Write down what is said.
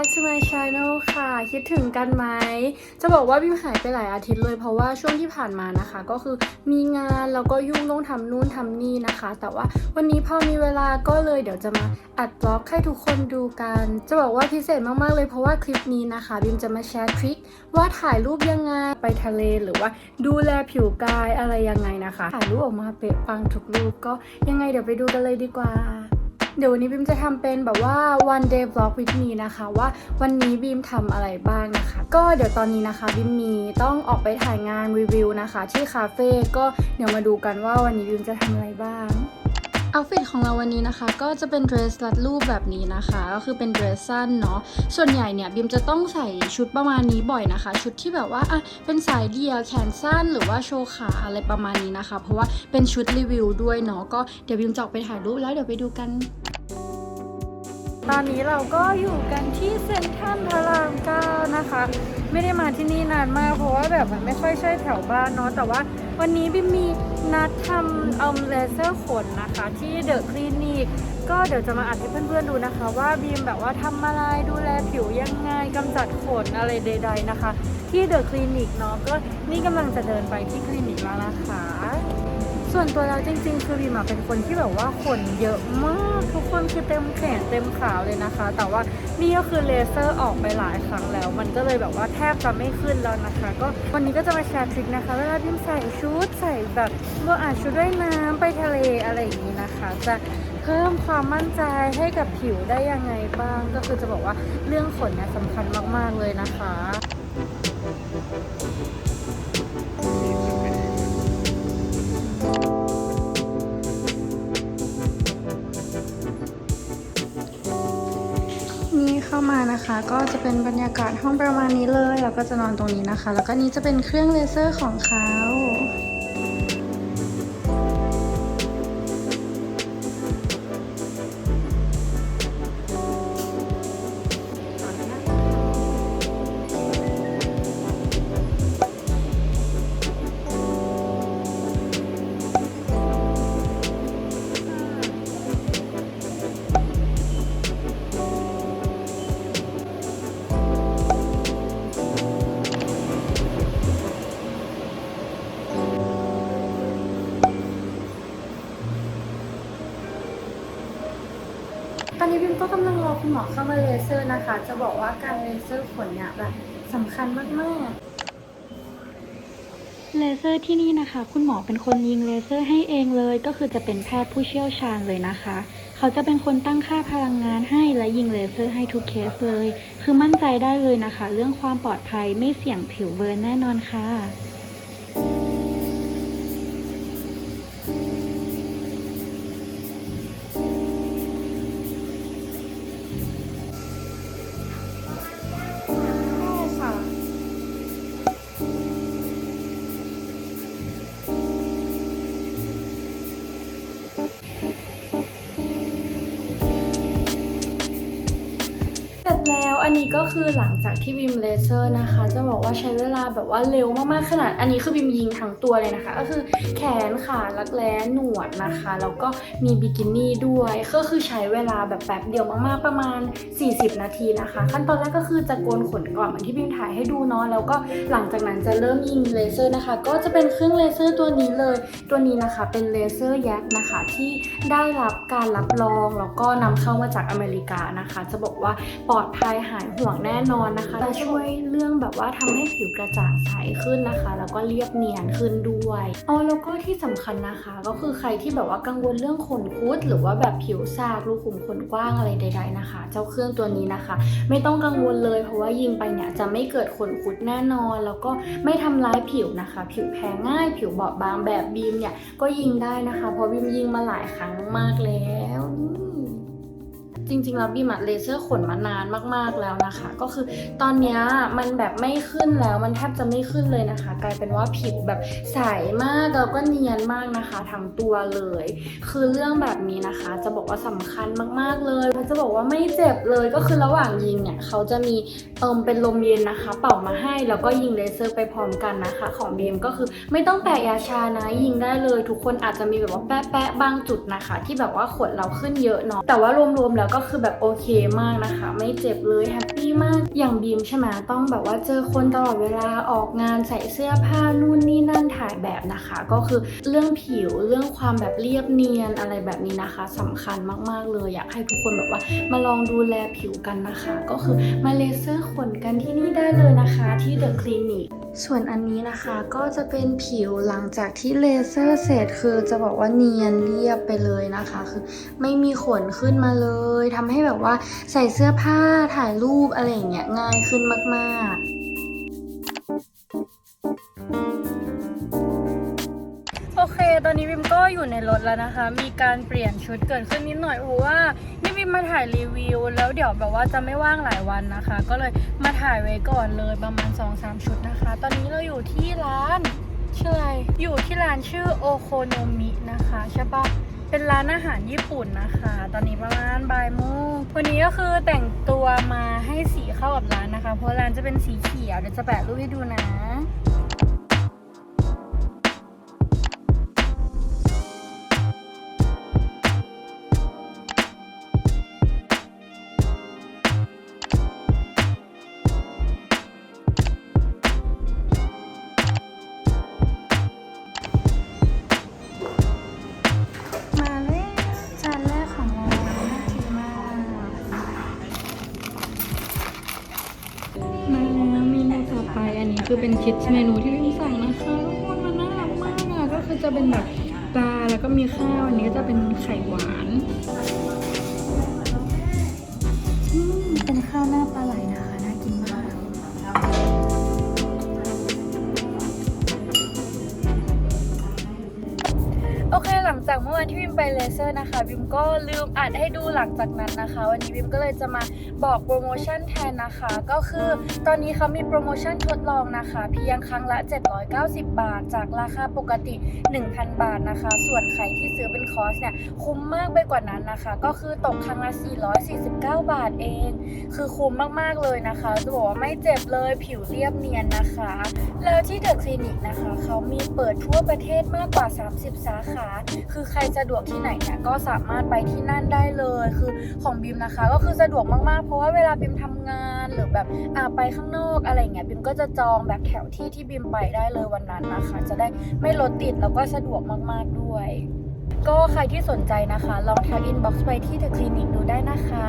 back to my channel ค่ะ คิดถึงกันไหม จะบอกว่าบิมหายไปหลายอาทิตย์เลยเพราะว่าช่วงที่ผ่านมานะคะ ก็คือมีงานแล้วก็ยุ่งต้องทำนู่นทำนี่นะคะ แต่ว่าวันนี้พอมีเวลาก็เลยเดี๋ยวจะมาอัดบล็อกให้ทุกคนดูกัน จะบอกว่าพิเศษมากๆเลยเพราะว่าคลิปนี้นะคะ บิมจะมาแชร์ทริคว่าถ่ายรูปยังไงไปทะเลหรือว่าดูแลผิวกายอะไรยังไงนะคะ ถ่ายรูปออกมาเป๊ะปังทุกรูปก็ยังไงเดี๋ยวไปดูกันเลยดีกว่า เดี๋ยววันนี้บิมจะทำเป็นแบบว่า one day vlog with me นะคะว่าวันนี้บิมทำอะไรบ้างนะคะ ก็เดี๋ยวตอนนี้นะคะบิมมีต้องออกไปถ่ายงานรีวิวนะคะ ที่คาเฟ่ก็เดี๋ยวมาดูกันว่าวันนี้บิมจะทำอะไรบ้าง เอาฟิตของเราวันนี้นะคะ ก็จะเป็นเดรสรัดรูปแบบนี้นะคะ ก็คือเป็นเดรสสั้นเนาะส่วนใหญ่เนี่ยบิมจะต้องใส่ชุดประมาณนี้บ่อยนะคะ ชุดที่แบบว่าอะเป็นสายเดี่ยวแขนสั้นหรือว่าโชว์ขาอะไรประมาณนี้นะคะ เพราะว่าเป็นชุดรีวิวด้วยเนาะก็เดี๋ยวบิมจะออกไปถ่ายรูปแล้วเดี๋ยวไปดูกัน ตอนนี้เราก็อยู่กันที่เซ็นทรัลพระรามเก้านะคะ ไม่ได้มาที่นี่นานมากเพราะว่าแบบมันไม่ค่อยใช่แถวบ้านเนาะแต่ว่าวันนี้บิมมีนัดทำเอาเลเซอร์ขนนะคะ ที่เดอะคลินิกก็เดี๋ยวจะมาอัดให้เพื่อนๆดูนะคะ ว่าบีมแบบว่าทำอะไรดูแลผิวยังไงกำจัดขนอะไรใด ๆนะคะ ที่เดอะคลินิกเนาะก็นี่กำลังจะเดินไปที่คลินิกแล้วนะคะ ส่วนตัวเราจริงๆคือบีมอะเป็นคนที่แบบว่าขนเยอะมากทุกคนคือเต็มแขนเต็มขาเลยนะคะ แต่ว่านี่ก็คือเลเซอร์ออกไปหลายครั้งแล้ว มันก็เลยแบบว่าแทบจะไม่ขึ้นแล้วนะคะ ก็วันนี้ก็จะมาแชร์ทริคนะคะเวลาบิมใส่ชุดใส่แบบว่าอาจชุดว่ายน้ำไปทะเลอะไรอย่างนี้นะคะ จะเพิ่มความมั่นใจให้กับผิวได้ยังไงบ้าง ก็คือจะบอกว่าเรื่องขนเนี่ยสำคัญมากๆเลยนะคะ นะคะ ก็จะเป็นบรรยากาศห้องประมาณนี้เลย แล้วก็จะนอนตรงนี้นะคะ แล้วก็นี้จะเป็นเครื่องเลเซอร์ของเขา ก็กำลังรอคุณหมอเข้ามาเลเซอร์นะคะ จะบอกว่าการเลเซอร์ขนเนี่ยแบบสำคัญมากๆเลเซอร์ที่นี่นะคะ คุณหมอเป็นคนยิงเลเซอร์ให้เองเลย ก็คือจะเป็นแพทย์ผู้เชี่ยวชาญเลยนะคะ เขาจะเป็นคนตั้งค่าพลังงานให้และยิงเลเซอร์ให้ทุกเคสเลย คือมั่นใจได้เลยนะคะ เรื่องความปลอดภัยไม่เสี่ยงผิวเบิร์นแน่นอนค่ะค่ะ ก็คือหลังจากที่บิมเลเซอร์นะคะ จะบอกว่าใช้เวลาแบบว่าเร็วมากๆขนาด อันนี้คือบิมยิงทั้งตัวเลยนะคะ ก็คือแขนขาลักแร้หนวดนะคะ แล้วก็มีบิกินี่ด้วย ก็คือใช้เวลาแบบแป๊บเดียวมากๆประมาณ 40 นาทีนะคะ ขั้นตอนแรกก็คือจะโกนขนก่อนเหมือนที่บิมถ่ายให้ดูเนาะแล้วก็หลังจากนั้นจะเริ่มยิงเลเซอร์นะคะ ก็จะเป็นเครื่องเลเซอร์ตัวนี้เลย ตัวนี้นะคะเป็นเลเซอร์แยกนะคะที่ได้รับการรับรองแล้วก็นำเข้ามาจากอเมริกานะคะ จะบอกว่าปลอดภัยหายห่วงแน่นอนนะคะจะช่วยเรื่องแบบว่าทำให้ผิวกระจ่างใสขึ้นนะคะ แล้วก็เรียบเนียนขึ้นด้วยอ๋อแล้วก็ที่สำคัญนะคะ ก็คือใครที่แบบว่ากังวลเรื่องขนคุดหรือว่าแบบผิวซากรูขุมขนกว้างอะไรใด ๆนะคะ เจ้าเครื่องตัวนี้นะคะ ไม่ต้องกังวลเลยเพราะว่ายิงไปเนี่ยจะไม่เกิดขนคุดแน่นอน แล้วก็ไม่ทำร้ายผิวนะคะ ผิวแพ้ง่าย ผิวบอบบางแบบบีมเนี่ยก็ยิงได้นะคะ เพราะบีมยิงมาหลายครั้งมากแล้ว จริงๆแล้วบีมอะเลเซอร์ขนมานานมากๆแล้วนะคะ ก็คือตอนนี้มันแบบไม่ขึ้นแล้วมันแทบจะไม่ขึ้นเลยนะคะ กลายเป็นว่าผิวแบบใสมากแล้วก็เนียนมากนะคะทั้งตัวเลย คือเรื่องแบบนี้นะคะ จะบอกว่าสำคัญมากๆเลยเขาจะบอกว่าไม่เจ็บเลยก็คือระหว่างยิงเนี่ยเขาจะมีเอิมเป็นลมเย็นนะคะ เป่ามาให้แล้วก็ยิงเลเซอร์ไปพร้อมกันนะคะ ของบีมก็คือไม่ต้องแปะยาชานะยิงได้เลย ทุกคนอาจจะมีแบบว่าแปะแปะๆบางจุดนะคะ ที่แบบว่าขนเราขึ้นเยอะเนาะแต่ว่ารวมๆแล้วก็็คือแบบโอเคมากนะคะ ไม่เจ็บเลยแฮปปี้มาก อย่างบีมใช่ไหมต้องแบบว่าเจอคนตลอดเวลาออกงานใส่เสื้อผ้านู่นนี่นั่นถ่ายแบบนะคะ ก็คือเรื่องผิวเรื่องความแบบเรียบเนียนอะไรแบบนี้นะคะสำคัญมากๆเลยอยากให้ทุกคนแบบว่ามาลองดูแลผิวกันนะคะ ก็คือมาเลเซอร์ขนกันที่นี่ได้เลยนะคะที่เดอะคลินิกส่วนอันนี้นะคะก็จะเป็นผิวหลังจากที่เลเซอร์เสร็จคือจะบอกว่าเนียนเรียบไปเลยนะคะ คือไม่มีขนขึ้นมาเลยทำให้แบบว่าใส่เสื้อผ้าถ่ายรูปอะไรอย่างเงี้ยง่ายขึ้นมากๆโอเค ตอนนี้วิมก็อยู่ในรถแล้วนะคะ มีการเปลี่ยนชุดเกิดขึ้นนิดหน่อยเพราะว่านี่วิมมาถ่ายรีวิว แล้วเดี๋ยวแบบว่าจะไม่ว่างหลายวันนะคะ ก็เลยมาถ่ายไว้ก่อนเลยประมาณ 2-3 ชุดนะคะ ตอนนี้เราอยู่ที่ร้านชื่ออะไร อยู่ที่ร้านชื่อโอโคโนมินะคะใช่ปะ เป็นร้านอาหารญี่ปุ่นนะคะ ตอนนี้ประมาณบ่ายโมงวันนี้ก็คือแต่งตัวมาให้สีเข้ากับร้านนะคะ เพราะร้านจะเป็นสีเขียวเดี๋ยวจะแปะรูปให้ดูนะ คือเป็นคิดเมนูที่วิมสั่งนะคะทุกคนมันน่ารักมากอะก็คือจะเป็นแบบปลาแล้วก็มีข้าวอันนี้ก็จะเป็นไข่หวานเป็นข้าวหน้าปลาไหลนะคะน่ากินมากโอเคหลังจากเมื่อวานที่วิมไปเลเซอร์นะคะวิมก็ลืมอัดให้ดูหลังจากนั้นนะคะ วันนี้วิมก็เลยจะมา บอกโปรโมชั่นแทนนะคะ ก็คือตอนนี้เขามีโปรโมชั่นทดลองนะคะ เพียงครั้งละ 790 บาท จากราคาปกติ 1,000 บาทนะคะ ส่วนใครที่ซื้อเป็นคอร์สเนี่ยคุ้มมากไปกว่านั้นนะคะ ก็คือตกครั้งละ 449 บาทเอง คือคุ้มมากๆเลยนะคะจะบอกว่าไม่เจ็บเลยผิวเรียบเนียนนะคะ แล้วที่เดอะคลินิกนะคะเขามีเปิดทั่วประเทศมากกว่า 30 สาขา คือใครสะดวกที่ไหนเนี่ยก็สามารถไปที่นั่นได้เลย คือของบิมนะคะ ก็คือสะดวกมากๆราะว่าเวลาบิมทำงานหรือแบบอ่าไปข้างนอกอะไรเงี้ยบิมก็จะจองแบบแถวที่ที่บิมไปได้เลยวันนั้นนะคะ จะได้ไม่รถติดแล้วก็สะดวกมากๆด้วย ก็ใครที่สนใจนะคะ ลองทักอินบ็อกซ์ไปที่เดอะคลินิกดูได้นะคะ